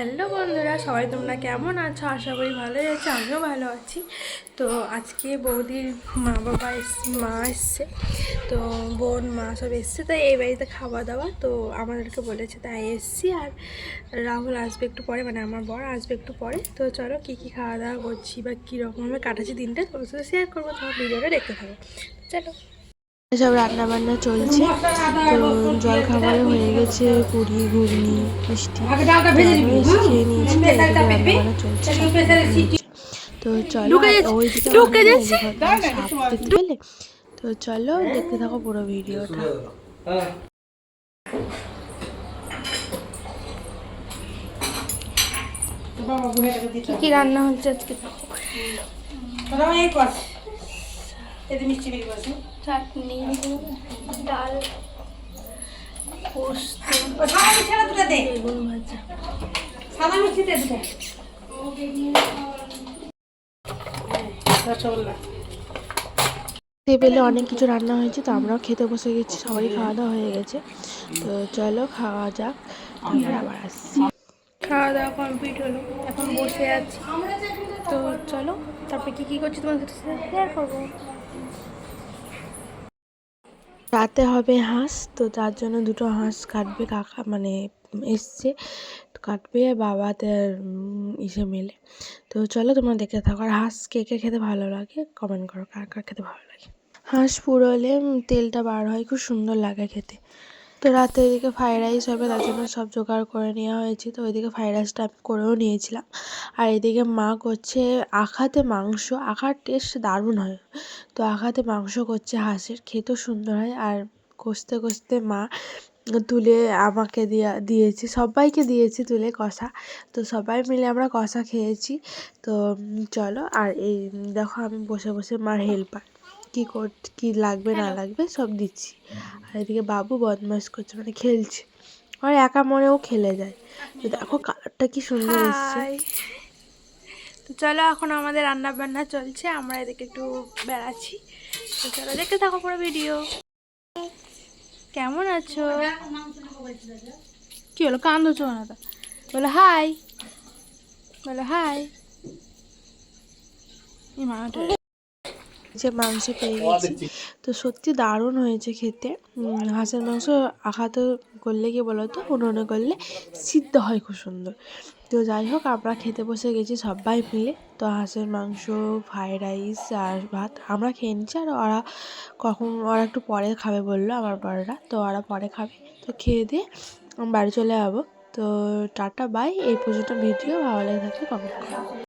Hello বন্ধুরা, সবাই তোমরা কেমন আছো? আশা করি ভালোই আছো, আমিও ভালো আছি। তো আজকে বৌদির মা বাবা মা এসছে। তো বোন, মা সব এসছে তাই এই বাড়িতে খাওয়া দাওয়া। তো আমাদেরকে বলেছে, তাই এসছি। আর রাহুল আসবে একটু পরে মানে আমার বর আসবে একটু পরে। তো চলো কী কী খাওয়া দাওয়া করছি বা কীরকমভাবে কাটাচ্ছি দিনটা তোমার সাথে শেয়ার করব, তোমার ভিডিওটা দেখতে থাকো। চলো। সব রান্না বান্না চলছে। তো জল খাবারে হয়ে গেছে পুরি ঘুগনি মিষ্টি। খেয়ে নিয়েছি রান্নাবান্না চলছে। তো চলো ওইদিকে দেখতে পেলে? তো চলো দেখতে থাকো পুরো ভিডিওটা। কি কি রান্না হচ্ছে আজকে? চাটনি ডাল পোস্ত বেগুন ভাজা। টেবিলে অনেক কিছু রান্না হয়েছে তো আমরাও খেতে বসে গেছি সবারই খাওয়া দাওয়া হয়ে গেছে। তো চলো খাওয়া যাক আবার আসছি। খাওয়া দাওয়া কমপ্লিট হলো। এখন বসে আছি। তো চলো তারপরে কি কি করছি তোমার সাথে শেয়ার করব? রাতে হবে হাঁস তো তার জন্য দুটো হাঁস কাটবে কাকা মানে এসছে কাটবে উম, ইসে মেলে। তো চলো তোমরা দেখে থাকো আর হাঁস কে কে খেতে ভালো লাগে কমেন্ট করো কার কার খেতে ভালো লাগে। হাঁস পুরোলে তেলটা বার হয় খুব সুন্দর লাগে খেতে। তো রাতে এদিকে ফ্রাইড রাইস হবে, তার জন্য সব জোগাড় করে নেওয়া হয়েছে। তো ওইদিকে ফ্রাইড রাইসটা আমি করেও নিয়েছিলাম। আর এদিকে মা করছে আখাতে মাংস, আখার টেস্ট দারুণ হয়। তো আখাতে মাংস করছে হাঁসের, খেতেও সুন্দর হয়। আর কষতে কষতে মা তুলে আমাকে দিয়া, দিয়েছে, সবাইকে দিয়েছে তুলে কষা। তো সবাই মিলে আমরা কষা খেয়েছি। তো চলো, আর এই দেখো আমি বসে বসে মার হেল্পার কী কর কী লাগবে না লাগবে সব দিচ্ছি। আর এদিকে বাবু বদমাস করছে মানে খেলছে। আর একা মনেও খেলে যায়। তো দেখো কালারটা কি সুন্দর এসছে। তো চলো এখন আমাদের রান্না বান্না চলছে আমরা এদিকে একটু বেড়াচ্ছি। তো চলো দেখতে থাকো পুরো ভিডিও। কেমন আছো? কি হলো? কান্দছো না তো বলো হাই। বলো হাই। এই মাটা যে মাংস পেয়ে গেছি। তো সত্যি দারুণ হয়েছে খেতে। হাঁসের মাংস আঘাত করলে কি বলতো? উনুনে করলে সিদ্ধ হয় খুব সুন্দর। তো যাই হোক, আমরা খেতে বসে গেছি সবাই মিলে। তো হাঁসের মাংস, ফ্রাইড রাইস আর ভাত আমরা খেয়ে নিচ্ছি আর ওরা কখন, ওরা একটু পরে খাবে বলল আমার বড়রা। তো ওরা পরে খাবে। তো খেয়ে দিয়ে বাড়ি চলে যাব। তো টাটা, বাই। এই পর্যন্ত ভিডিও ভালো লেগে থাকলে কমেন্ট করো।